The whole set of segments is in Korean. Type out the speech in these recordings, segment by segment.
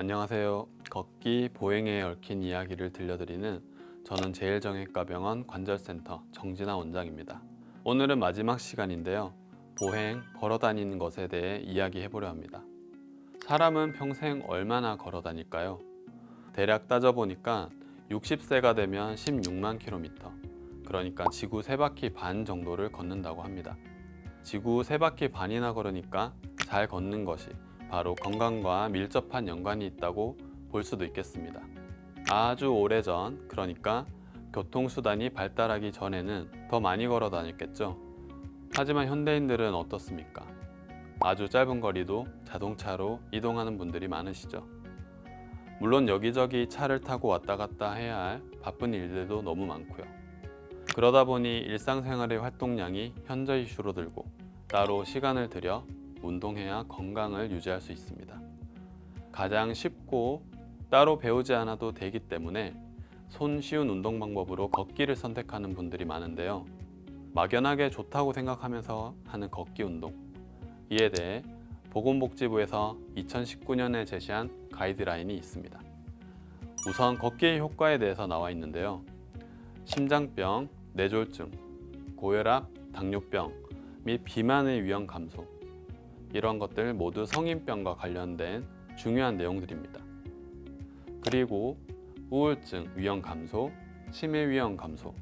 안녕하세요. 걷기 보행에 얽힌 이야기를 들려드리는 저는 제일정형외과병원 관절센터 정진아 원장입니다. 오늘은 마지막 시간인데요. 보행, 걸어 다니는 것에 대해 이야기해 보려 합니다. 사람은 평생 얼마나 걸어 다닐까요? 대략 따져보니까 60세가 되면 16만 킬로미터, 그러니까 지구 세 바퀴 반 정도를 걷는다고 합니다. 지구 세 바퀴 반이나 걸으니까 잘 걷는 것이 바로 건강과 밀접한 연관이 있다고 볼 수도 있겠습니다. 아주 오래전, 그러니까 교통수단이 발달하기 전에는 더 많이 걸어 다녔겠죠. 하지만 현대인들은 어떻습니까? 아주 짧은 거리도 자동차로 이동하는 분들이 많으시죠. 물론 여기저기 차를 타고 왔다 갔다 해야 할 바쁜 일들도 너무 많고요. 그러다 보니 일상생활의 활동량이 현저히 줄어들고 따로 시간을 들여 운동해야 건강을 유지할 수 있습니다. 가장 쉽고 따로 배우지 않아도 되기 때문에 손 쉬운 운동 방법으로 걷기를 선택하는 분들이 많은데요. 막연하게 좋다고 생각하면서 하는 걷기 운동. 이에 대해 보건복지부에서 2019년에 제시한 가이드라인이 있습니다. 우선 걷기의 효과에 대해서 나와 있는데요. 심장병, 뇌졸중, 고혈압, 당뇨병 및 비만의 위험 감소. 이런 것들 모두 성인병과 관련된 중요한 내용들입니다. 그리고 우울증 위험 감소, 치매 위험 감소,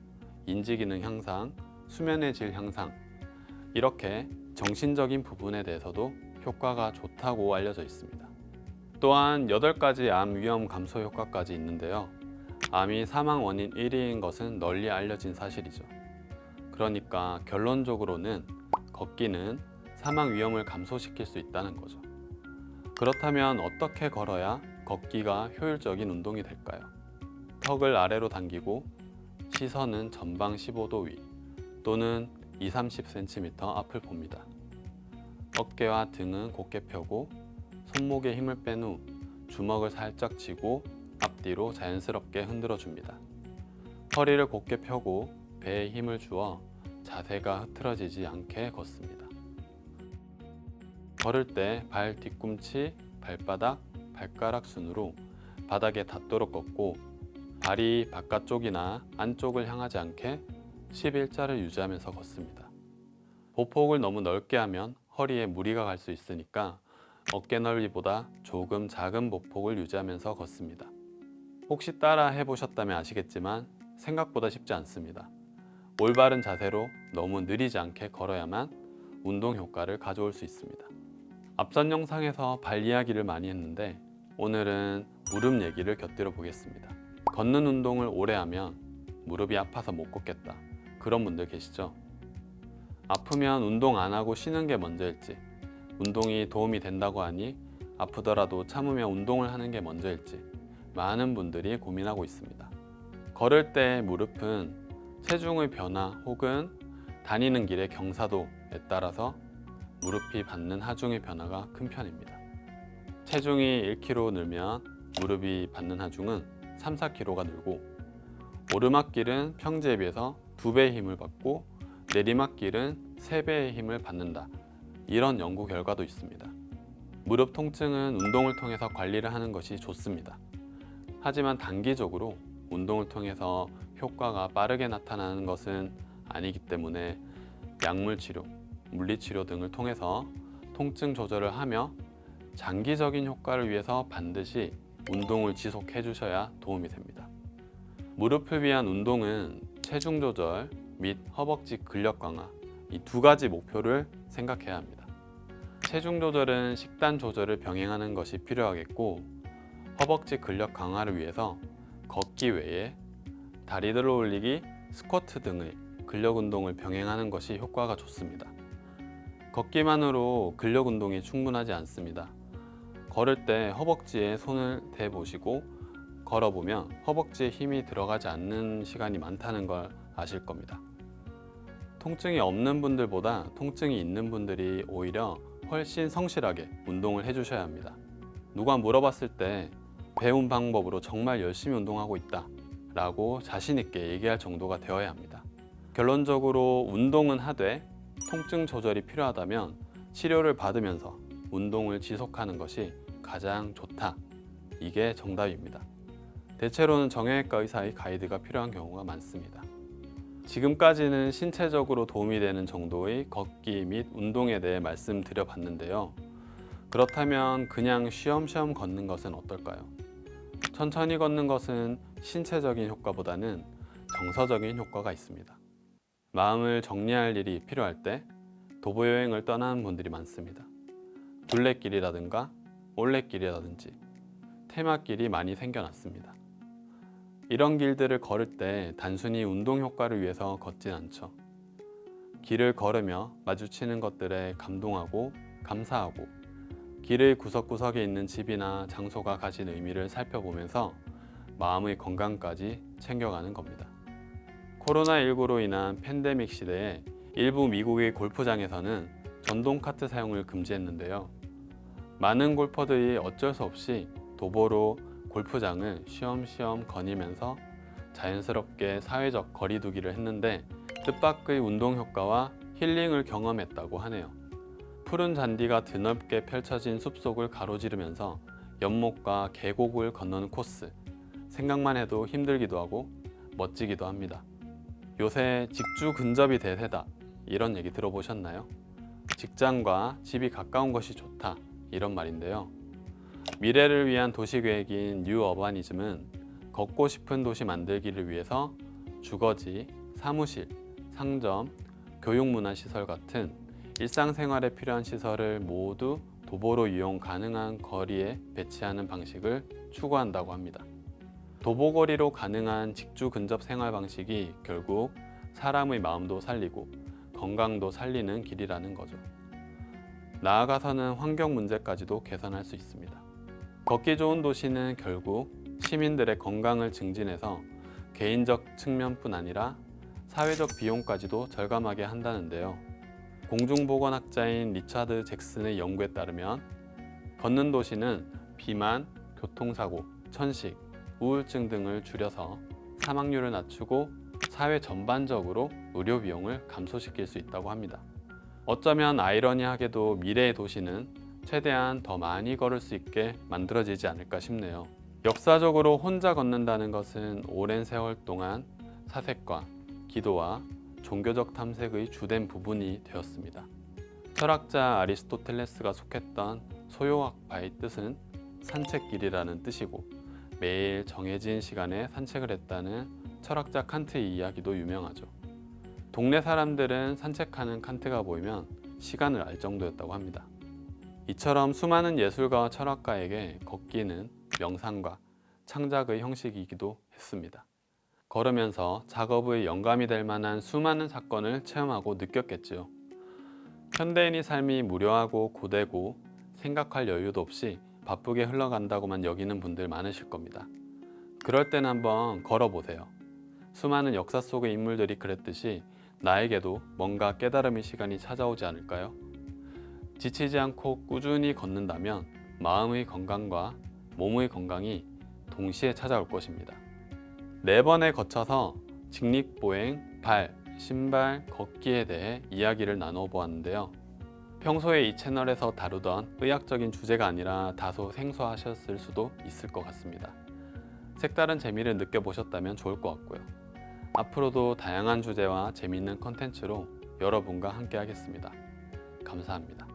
인지 기능 향상, 수면의 질 향상 이렇게 정신적인 부분에 대해서도 효과가 좋다고 알려져 있습니다. 또한 8가지 암 위험 감소 효과까지 있는데요. 암이 사망 원인 1위인 것은 널리 알려진 사실이죠. 그러니까 결론적으로는 걷기는 사망 위험을 감소시킬 수 있다는 거죠. 그렇다면 어떻게 걸어야 걷기가 효율적인 운동이 될까요? 턱을 아래로 당기고 시선은 전방 15도 위 또는 2, 30cm 앞을 봅니다. 어깨와 등은 곧게 펴고 손목에 힘을 뺀 후 주먹을 살짝 쥐고 앞뒤로 자연스럽게 흔들어 줍니다. 허리를 곧게 펴고 배에 힘을 주어 자세가 흐트러지지 않게 걷습니다. 걸을 때 발 뒤꿈치, 발바닥, 발가락 순으로 바닥에 닿도록 걷고 발이 바깥쪽이나 안쪽을 향하지 않게 11자를 유지하면서 걷습니다. 보폭을 너무 넓게 하면 허리에 무리가 갈 수 있으니까 어깨 넓이보다 조금 작은 보폭을 유지하면서 걷습니다. 혹시 따라 해보셨다면 아시겠지만 생각보다 쉽지 않습니다. 올바른 자세로 너무 느리지 않게 걸어야만 운동 효과를 가져올 수 있습니다. 앞선 영상에서 발 이야기를 많이 했는데 오늘은 무릎 얘기를 곁들여 보겠습니다. 걷는 운동을 오래 하면 무릎이 아파서 못 걷겠다. 그런 분들 계시죠? 아프면 운동 안 하고 쉬는 게 먼저일지, 운동이 도움이 된다고 하니 아프더라도 참으며 운동을 하는 게 먼저일지 많은 분들이 고민하고 있습니다. 걸을 때 무릎은 체중의 변화 혹은 다니는 길의 경사도에 따라서 무릎이 받는 하중의 변화가 큰 편입니다. 체중이 1kg 늘면 무릎이 받는 하중은 3, 4kg가 늘고 오르막길은 평지에 비해서 2배의 힘을 받고 내리막길은 3배의 힘을 받는다. 이런 연구 결과도 있습니다. 무릎 통증은 운동을 통해서 관리를 하는 것이 좋습니다. 하지만 단기적으로 운동을 통해서 효과가 빠르게 나타나는 것은 아니기 때문에 약물 치료, 물리 치료 등을 통해서 통증 조절을 하며 장기적인 효과를 위해서 반드시 운동을 지속해 주셔야 도움이 됩니다. 무릎을 위한 운동은 체중 조절 및 허벅지 근력 강화 이 두 가지 목표를 생각해야 합니다. 체중 조절은 식단 조절을 병행하는 것이 필요하겠고 허벅지 근력 강화를 위해서 걷기 외에 다리들을 올리기, 스쿼트 등의 근력 운동을 병행하는 것이 효과가 좋습니다. 걷기만으로 근력 운동이 충분하지 않습니다. 걸을 때 허벅지에 손을 대보시고 걸어보면 허벅지에 힘이 들어가지 않는 시간이 많다는 걸 아실 겁니다. 통증이 없는 분들보다 통증이 있는 분들이 오히려 훨씬 성실하게 운동을 해주셔야 합니다. 누가 물어봤을 때 배운 방법으로 정말 열심히 운동하고 있다 라고 자신있게 얘기할 정도가 되어야 합니다. 결론적으로 운동은 하되 통증 조절이 필요하다면 치료를 받으면서 운동을 지속하는 것이 가장 좋다 이게 정답입니다. 대체로는 정형외과 의사의 가이드가 필요한 경우가 많습니다. 지금까지는 신체적으로 도움이 되는 정도의 걷기 및 운동에 대해 말씀드려 봤는데요. 그렇다면 그냥 쉬엄쉬엄 걷는 것은 어떨까요? 천천히 걷는 것은 신체적인 효과보다는 정서적인 효과가 있습니다. 마음을 정리할 일이 필요할 때 도보 여행을 떠나는 분들이 많습니다. 둘레길이라든가 올레길이라든지 테마길이 많이 생겨났습니다. 이런 길들을 걸을 때 단순히 운동 효과를 위해서 걷진 않죠. 길을 걸으며 마주치는 것들에 감동하고 감사하고 길의 구석구석에 있는 집이나 장소가 가진 의미를 살펴보면서 마음의 건강까지 챙겨가는 겁니다. 코로나19로 인한 팬데믹 시대에 일부 미국의 골프장에서는 전동 카트 사용을 금지했는데요. 많은 골퍼들이 어쩔 수 없이 도보로 골프장을 쉬엄쉬엄 거니면서 자연스럽게 사회적 거리두기를 했는데 뜻밖의 운동 효과와 힐링을 경험했다고 하네요. 푸른 잔디가 드넓게 펼쳐진 숲속을 가로지르면서 연못과 계곡을 건너는 코스. 생각만 해도 힘들기도 하고 멋지기도 합니다. 요새 직주 근접이 대세다. 이런 얘기 들어보셨나요? 직장과 집이 가까운 것이 좋다. 이런 말인데요. 미래를 위한 도시 계획인 뉴 어바니즘은 걷고 싶은 도시 만들기를 위해서 주거지, 사무실, 상점, 교육문화시설 같은 일상생활에 필요한 시설을 모두 도보로 이용 가능한 거리에 배치하는 방식을 추구한다고 합니다. 도보거리로 가능한 직주 근접 생활 방식이 결국 사람의 마음도 살리고 건강도 살리는 길이라는 거죠. 나아가서는 환경 문제까지도 개선할 수 있습니다. 걷기 좋은 도시는 결국 시민들의 건강을 증진해서 개인적 측면뿐 아니라 사회적 비용까지도 절감하게 한다는데요. 공중보건학자인 리차드 잭슨의 연구에 따르면 걷는 도시는 비만, 교통사고, 천식, 우울증 등을 줄여서 사망률을 낮추고 사회 전반적으로 의료 비용을 감소시킬 수 있다고 합니다. 어쩌면 아이러니하게도 미래의 도시는 최대한 더 많이 걸을 수 있게 만들어지지 않을까 싶네요. 역사적으로 혼자 걷는다는 것은 오랜 세월 동안 사색과 기도와 종교적 탐색의 주된 부분이 되었습니다. 철학자 아리스토텔레스가 속했던 소요학파의 뜻은 산책길이라는 뜻이고 매일 정해진 시간에 산책을 했다는 철학자 칸트의 이야기도 유명하죠. 동네 사람들은 산책하는 칸트가 보이면 시간을 알 정도였다고 합니다. 이처럼 수많은 예술가와 철학가에게 걷기는 명상과 창작의 형식이기도 했습니다. 걸으면서 작업의 영감이 될 만한 수많은 사건을 체험하고 느꼈겠지요. 현대인의 삶이 무료하고 고되고 생각할 여유도 없이 바쁘게 흘러간다고만 여기는 분들 많으실 겁니다. 그럴 땐 한번 걸어보세요. 수많은 역사 속의 인물들이 그랬듯이 나에게도 뭔가 깨달음의 시간이 찾아오지 않을까요? 지치지 않고 꾸준히 걷는다면 마음의 건강과 몸의 건강이 동시에 찾아올 것입니다. 네 번에 거쳐서 직립보행, 발, 신발, 걷기에 대해 이야기를 나눠 보았는데요. 평소에 이 채널에서 다루던 의학적인 주제가 아니라 다소 생소하셨을 수도 있을 것 같습니다. 색다른 재미를 느껴보셨다면 좋을 것 같고요. 앞으로도 다양한 주제와 재미있는 컨텐츠로 여러분과 함께 하겠습니다. 감사합니다.